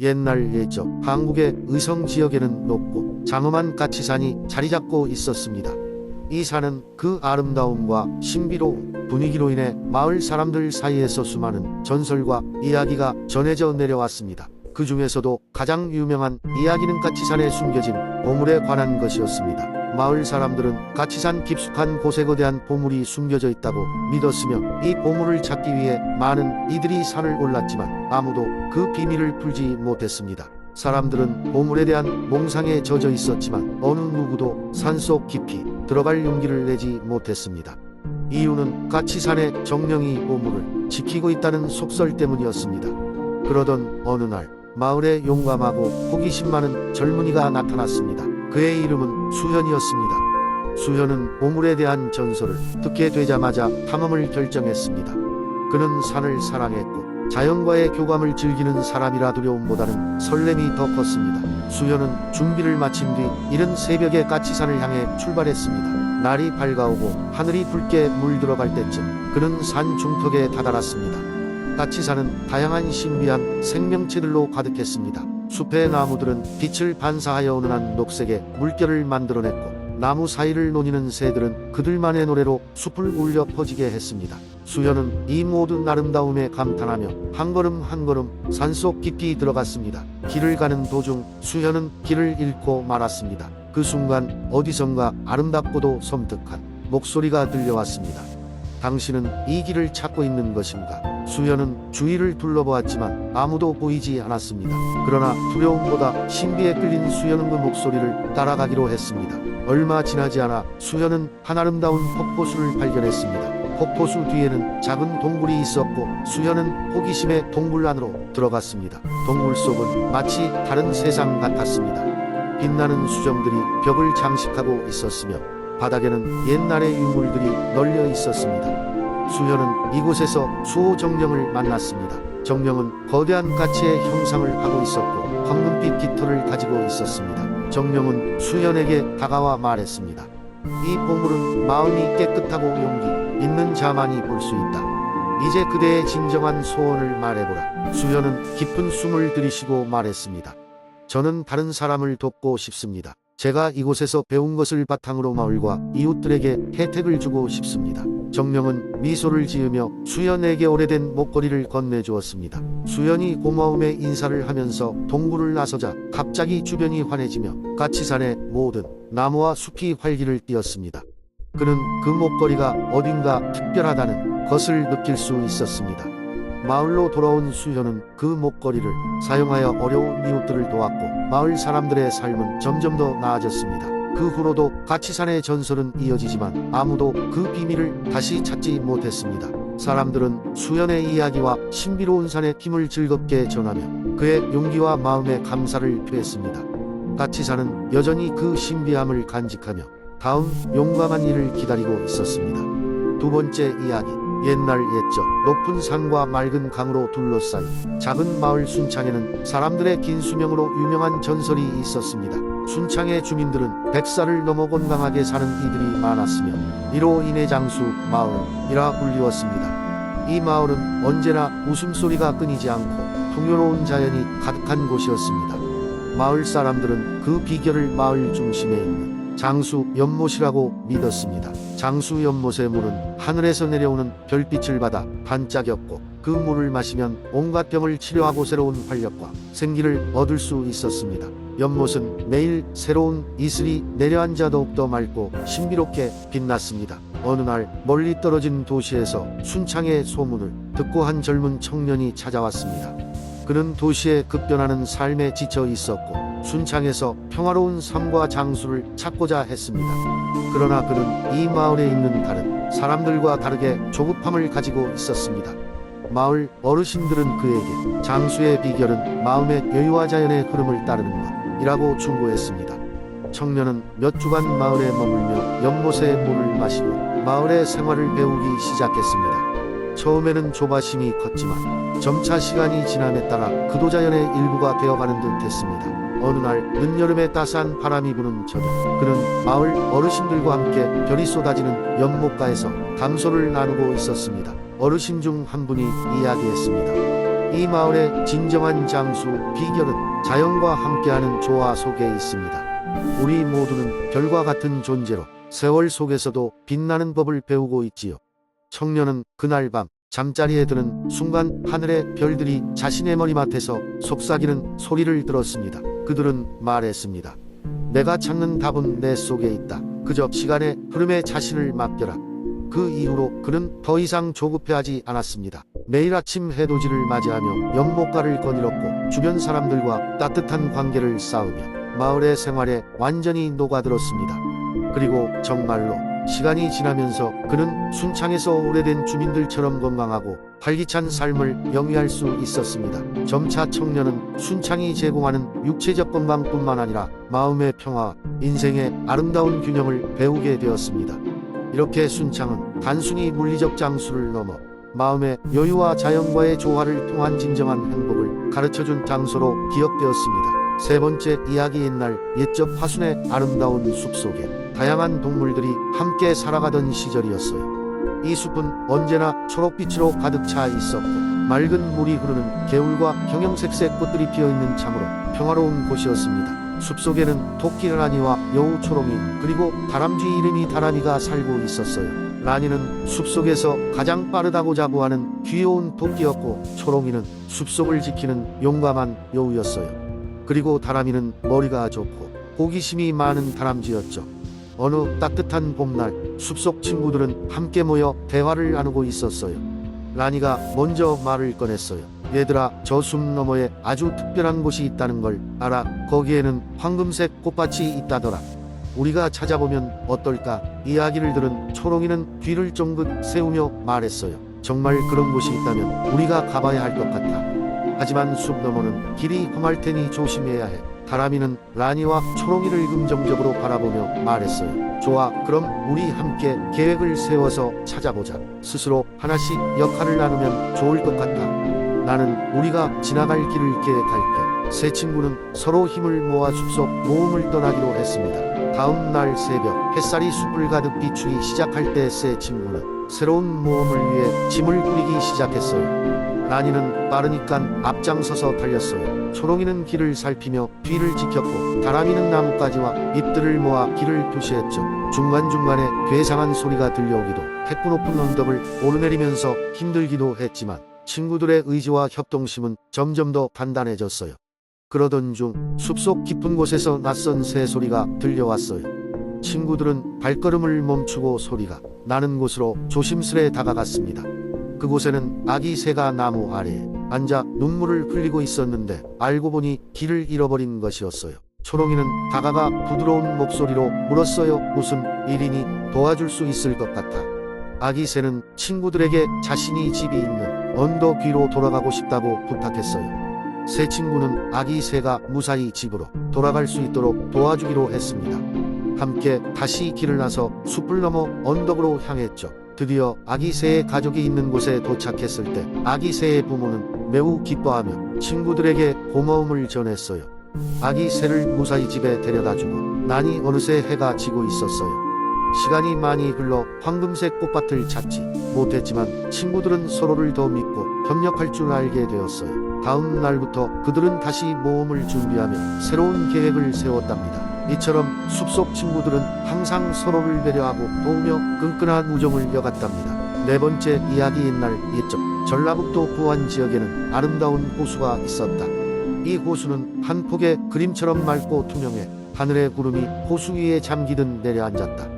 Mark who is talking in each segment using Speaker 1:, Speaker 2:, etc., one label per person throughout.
Speaker 1: 옛날 예적 한국의 의성 지역에는 높고 장엄한 까치산이 자리 잡고 있었습니다. 이 산은 그 아름다움과 신비로운 분위기로 인해 마을 사람들 사이에서 수많은 전설과 이야기가 전해져 내려왔습니다. 그 중에서도 가장 유명한 이야기는 까치산에 숨겨진 보물에 관한 것이었습니다. 마을 사람들은 까치산 깊숙한 곳에 거대한 보물이 숨겨져 있다고 믿었으며 이 보물을 찾기 위해 많은 이들이 산을 올랐지만 아무도 그 비밀을 풀지 못했습니다. 사람들은 보물에 대한 몽상에 젖어 있었지만 어느 누구도 산속 깊이 들어갈 용기를 내지 못했습니다. 이유는 까치산의 정령이 보물을 지키고 있다는 속설 때문이었습니다. 그러던 어느 날 마을에 용감하고 호기심 많은 젊은이가 나타났습니다. 그의 이름은 수현이었습니다. 수현은 보물에 대한 전설을 듣게 되자마자 탐험을 결정했습니다. 그는 산을 사랑했고 자연과의 교감을 즐기는 사람이라 두려움보다는 설렘이 더 컸습니다. 수현은 준비를 마친 뒤 이른 새벽에 까치산을 향해 출발했습니다. 날이 밝아오고 하늘이 붉게 물들어갈 때쯤 그는 산 중턱에 다다랐습니다. 까치산은 다양한 신비한 생명체들로 가득했습니다. 숲의 나무들은 빛을 반사하여 은은한 녹색의 물결을 만들어냈고 나무 사이를 노니는 새들은 그들만의 노래로 숲을 울려 퍼지게 했습니다. 수현은 이 모든 아름다움에 감탄하며 한 걸음 한 걸음 산속 깊이 들어갔습니다. 길을 가는 도중 수현은 길을 잃고 말았습니다. 그 순간 어디선가 아름답고도 섬뜩한 목소리가 들려왔습니다. 당신은 이 길을 찾고 있는 것인가? 수현은 주위를 둘러보았지만 아무도 보이지 않았습니다. 그러나 두려움보다 신비에 끌린 수현은 그 목소리를 따라가기로 했습니다. 얼마 지나지 않아 수현은 한 아름다운 폭포수를 발견했습니다. 폭포수 뒤에는 작은 동굴이 있었고 수현은 호기심에 동굴 안으로 들어갔습니다. 동굴 속은 마치 다른 세상 같았습니다. 빛나는 수정들이 벽을 장식하고 있었으며 바닥에는 옛날의 유물들이 널려 있었습니다. 수현은 이곳에서 수호 정령을 만났습니다. 정령은 거대한 까치의 형상을 하고 있었고 황금빛 깃털을 가지고 있었습니다. 정령은 수현에게 다가와 말했습니다. 이 보물은 마음이 깨끗하고 용기 있는 자만이 볼 수 있다. 이제 그대의 진정한 소원을 말해보라. 수현은 깊은 숨을 들이쉬고 말했습니다. 저는 다른 사람을 돕고 싶습니다. 제가 이곳에서 배운 것을 바탕으로 마을과 이웃들에게 혜택을 주고 싶습니다. 정령은 미소를 지으며 수연에게 오래된 목걸이를 건네주었습니다. 수연이 고마움에 인사를 하면서 동굴을 나서자 갑자기 주변이 환해지며 까치산의 모든 나무와 숲이 활기를 띠었습니다. 그는 그 목걸이가 어딘가 특별하다는 것을 느낄 수 있었습니다. 마을로 돌아온 수현은 그 목걸이를 사용하여 어려운 이웃들을 도왔고 마을 사람들의 삶은 점점 더 나아졌습니다. 그 후로도 가치산의 전설은 이어지지만 아무도 그 비밀을 다시 찾지 못했습니다. 사람들은 수현의 이야기와 신비로운 산의 힘을 즐겁게 전하며 그의 용기와 마음에 감사를 표했습니다. 가치산은 여전히 그 신비함을 간직하며 다음 용감한 일을 기다리고 있었습니다. 두 번째 이야기 옛날 옛적 높은 산과 맑은 강으로 둘러싸인 작은 마을 순창에는 사람들의 긴 수명으로 유명한 전설이 있었습니다. 순창의 주민들은 백살을 넘어 건강하게 사는 이들이 많았으며 이로 인해 장수 마을이라 불리웠습니다. 이 마을은 언제나 웃음소리가 끊이지 않고 풍요로운 자연이 가득한 곳이었습니다. 마을 사람들은 그 비결을 마을 중심에 있는 장수 연못이라고 믿었습니다. 장수 연못의 물은 하늘에서 내려오는 별빛을 받아 반짝였고 그 물을 마시면 온갖 병을 치료하고 새로운 활력과 생기를 얻을 수 있었습니다. 연못은 매일 새로운 이슬이 내려앉아 더욱더 맑고 신비롭게 빛났습니다. 어느 날 멀리 떨어진 도시에서 순창의 소문을 듣고 한 젊은 청년이 찾아왔습니다. 그는 도시의 급변하는 삶에 지쳐 있었고 순창에서 평화로운 삶과 장수를 찾고자 했습니다. 그러나 그는 이 마을에 있는 다른 사람들과 다르게 조급함을 가지고 있었습니다. 마을 어르신들은 그에게 장수의 비결은 마음의 여유와 자연의 흐름을 따르는 것이라고 충고했습니다. 청년은 몇 주간 마을에 머물며 연못의 물을 마시고 마을의 생활을 배우기 시작했습니다. 처음에는 조바심이 컸지만 점차 시간이 지남에 따라 그도 자연의 일부가 되어가는 듯했습니다. 어느 날 늦여름에 따스한 바람이 부는 저녁 그는 마을 어르신들과 함께 별이 쏟아지는 연못가에서 담소를 나누고 있었습니다. 어르신 중 한 분이 이야기했습니다. 이 마을의 진정한 장수 비결은 자연과 함께하는 조화 속에 있습니다. 우리 모두는 별과 같은 존재로 세월 속에서도 빛나는 법을 배우고 있지요. 청년은 그날 밤 잠자리에 드는 순간 하늘의 별들이 자신의 머리맡에서 속삭이는 소리를 들었습니다. 그들은 말했습니다. 내가 찾는 답은 내 속에 있다. 그저 시간의 흐름에 자신을 맡겨라. 그 이후로 그는 더 이상 조급해하지 않았습니다. 매일 아침 해돋이를 맞이하며 연못가를 거닐었고 주변 사람들과 따뜻한 관계를 쌓으며 마을의 생활에 완전히 녹아들었습니다. 그리고 정말로 시간이 지나면서 그는 순창에서 오래된 주민들처럼 건강하고 활기찬 삶을 영위할 수 있었습니다. 점차 청년은 순창이 제공하는 육체적 건강뿐만 아니라 마음의 평화, 인생의 아름다운 균형을 배우게 되었습니다. 이렇게 순창은 단순히 물리적 장수를 넘어 마음의 여유와 자연과의 조화를 통한 진정한 행복을 가르쳐준 장소로 기억되었습니다. 세 번째 이야기 옛날 옛적 화순의 아름다운 숲 속에 다양한 동물들이 함께 살아가던 시절이었어요. 이 숲은 언제나 초록빛으로 가득 차 있었고 맑은 물이 흐르는 개울과 형형색색 꽃들이 피어 있는 참으로 평화로운 곳이었습니다. 숲속에는 토끼 라니와 여우 초롱이 그리고 다람쥐 이름이 다람이가 살고 있었어요. 라니는 숲속에서 가장 빠르다고 자부하는 귀여운 토끼였고 초롱이는 숲속을 지키는 용감한 여우였어요. 그리고 다람이는 머리가 좋고 호기심이 많은 다람쥐였죠. 어느 따뜻한 봄날 숲속 친구들은 함께 모여 대화를 나누고 있었어요. 라니가 먼저 말을 꺼냈어요. 얘들아, 저 숲 너머에 아주 특별한 곳이 있다는 걸 알아. 거기에는 황금색 꽃밭이 있다더라. 우리가 찾아보면 어떨까? 이야기를 들은 초롱이는 귀를 쫑긋 세우며 말했어요. 정말 그런 곳이 있다면 우리가 가봐야 할 것 같아. 하지만 숲 너머는 길이 험할 테니 조심해야 해. 다람이는 라니와 초롱이를 긍정적으로 바라보며 말했어요. 좋아, 그럼 우리 함께 계획을 세워서 찾아보자. 스스로 하나씩 역할을 나누면 좋을 것 같아. 나는 우리가 지나갈 길을 계획할게. 세 친구는 서로 힘을 모아 숲속 모험을 떠나기로 했습니다. 다음 날 새벽 햇살이 숲을 가득 비추기 시작할 때 세 친구는 새로운 모험을 위해 짐을 꾸리기 시작했어요. 라니는 빠르니까 앞장서서 달렸어요. 초롱이는 길을 살피며 뒤를 지켰고 다람이는 나뭇가지와 잎들을 모아 길을 표시했죠. 중간중간에 괴상한 소리가 들려오기도 태꾸 높은 언덕을 오르내리면서 힘들기도 했지만 친구들의 의지와 협동심은 점점 더 단단해졌어요. 그러던 중 숲속 깊은 곳에서 낯선 새 소리가 들려왔어요. 친구들은 발걸음을 멈추고 소리가 나는 곳으로 조심스레 다가갔습니다. 그곳에는 아기 새가 나무 아래에 앉아 눈물을 흘리고 있었는데 알고 보니 길을 잃어버린 것이었어요. 초롱이는 다가가 부드러운 목소리로 물었어요. 무슨 일이니 도와줄 수 있을 것 같아. 아기 새는 친구들에게 자신이 집이 있는 언덕 위로 돌아가고 싶다고 부탁했어요. 새 친구는 아기 새가 무사히 집으로 돌아갈 수 있도록 도와주기로 했습니다. 함께 다시 길을 나서 숲을 넘어 언덕으로 향했죠. 드디어 아기 새의 가족이 있는 곳에 도착했을 때 아기 새의 부모는 매우 기뻐하며 친구들에게 고마움을 전했어요. 아기 새를 무사히 집에 데려다주고 난이 어느새 해가 지고 있었어요. 시간이 많이 흘러 황금색 꽃밭을 찾지 못했지만 친구들은 서로를 더 믿고 협력할 줄 알게 되었어요. 다음 날부터 그들은 다시 모험을 준비하며 새로운 계획을 세웠답니다. 이처럼 숲속 친구들은 항상 서로를 배려하고 도우며 끈끈한 우정을 이어갔답니다. 네 번째 이야기 옛날 옛적 전라북도 부안 지역에는 아름다운 호수가 있었다. 이 호수는 한 폭의 그림처럼 맑고 투명해 하늘의 구름이 호수 위에 잠기듯 내려앉았다.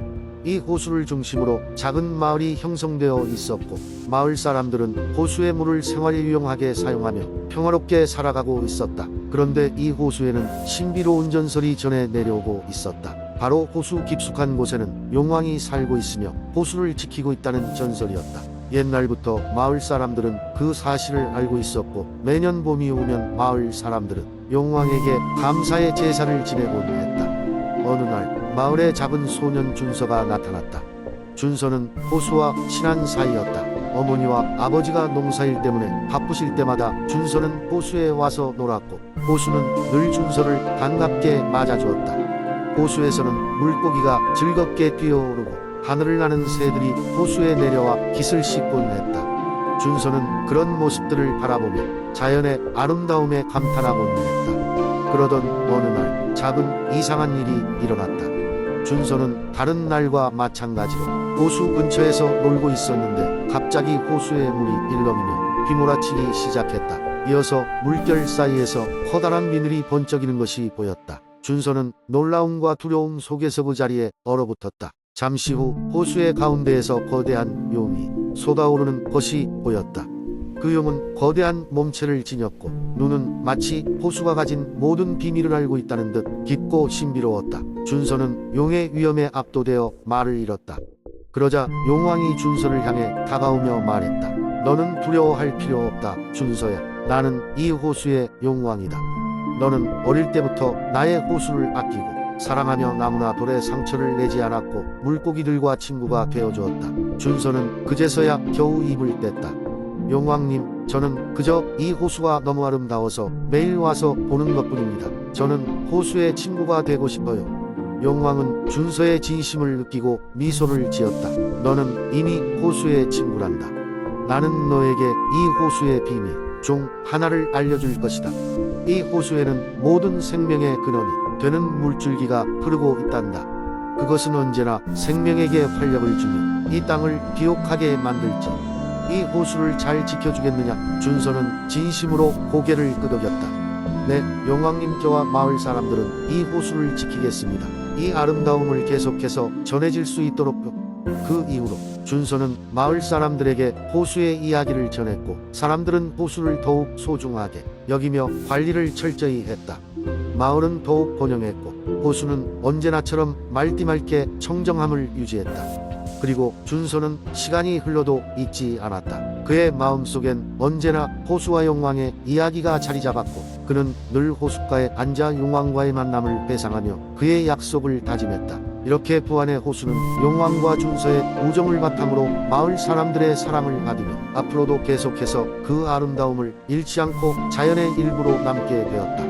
Speaker 1: 이 호수를 중심으로 작은 마을이 형성되어 있었고 마을 사람들은 호수의 물을 생활에 유용하게 사용하며 평화롭게 살아가고 있었다. 그런데 이 호수에는 신비로운 전설이 전해 내려오고 있었다. 바로 호수 깊숙한 곳에는 용왕이 살고 있으며 호수를 지키고 있다는 전설이었다. 옛날부터 마을 사람들은 그 사실을 알고 있었고 매년 봄이 오면 마을 사람들은 용왕에게 감사의 제사를 지내곤 했다. 어느 날 마을에 작은 소년 준서가 나타났다. 준서는 호수와 친한 사이였다. 어머니와 아버지가 농사일 때문에 바쁘실 때마다 준서는 호수에 와서 놀았고 호수는 늘 준서를 반갑게 맞아주었다. 호수에서는 물고기가 즐겁게 뛰어오르고 하늘을 나는 새들이 호수에 내려와 깃을 씻곤 했다. 준서는 그런 모습들을 바라보며 자연의 아름다움에 감탄하고 있다. 그러던 어느 날 작은 이상한 일이 일어났다. 준서는 다른 날과 마찬가지로 호수 근처에서 놀고 있었는데 갑자기 호수의 물이 일렁이며 휘몰아치기 시작했다. 이어서 물결 사이에서 커다란 비늘이 번쩍이는 것이 보였다. 준서는 놀라움과 두려움 속에서 그 자리에 얼어붙었다. 잠시 후 호수의 가운데에서 거대한 용이 쏟아오르는 것이 보였다. 그 용은 거대한 몸체를 지녔고 눈은 마치 호수가 가진 모든 비밀을 알고 있다는 듯 깊고 신비로웠다. 준서는 용의 위험에 압도되어 말을 잃었다. 그러자 용왕이 준서를 향해 다가오며 말했다. 너는 두려워할 필요 없다, 준서야. 나는 이 호수의 용왕이다. 너는 어릴 때부터 나의 호수를 아끼고 사랑하며 나무나 돌에 상처를 내지 않았고 물고기들과 친구가 되어주었다. 준서는 그제서야 겨우 입을 뗐다. 용왕님, 저는 그저 이 호수가 너무 아름다워서 매일 와서 보는 것뿐입니다. 저는 호수의 친구가 되고 싶어요. 용왕은 준서의 진심을 느끼고 미소를 지었다. 너는 이미 호수의 친구란다. 나는 너에게 이 호수의 비밀 중 하나를 알려줄 것이다. 이 호수에는 모든 생명의 근원이 되는 물줄기가 흐르고 있단다. 그것은 언제나 생명에게 활력을 주며 이 땅을 비옥하게 만들지. 이 호수를 잘 지켜주겠느냐? 준서는 진심으로 고개를 끄덕였다. 네, 용왕님 저와 마을 사람들은 이 호수를 지키겠습니다. 이 아름다움을 계속해서 전해질 수 있도록요. 그 이후로 준서는 마을 사람들에게 호수의 이야기를 전했고 사람들은 호수를 더욱 소중하게 여기며 관리를 철저히 했다. 마을은 더욱 번영했고 호수는 언제나처럼 말띠맑게 청정함을 유지했다. 그리고 준서는 시간이 흘러도 잊지 않았다. 그의 마음속엔 언제나 호수와 용왕의 이야기가 자리 잡았고 그는 늘 호숫가에 앉아 용왕과의 만남을 배상하며 그의 약속을 다짐했다. 이렇게 부안의 호수는 용왕과 준서의 우정을 바탕으로 마을 사람들의 사랑을 받으며 앞으로도 계속해서 그 아름다움을 잃지 않고 자연의 일부로 남게 되었다.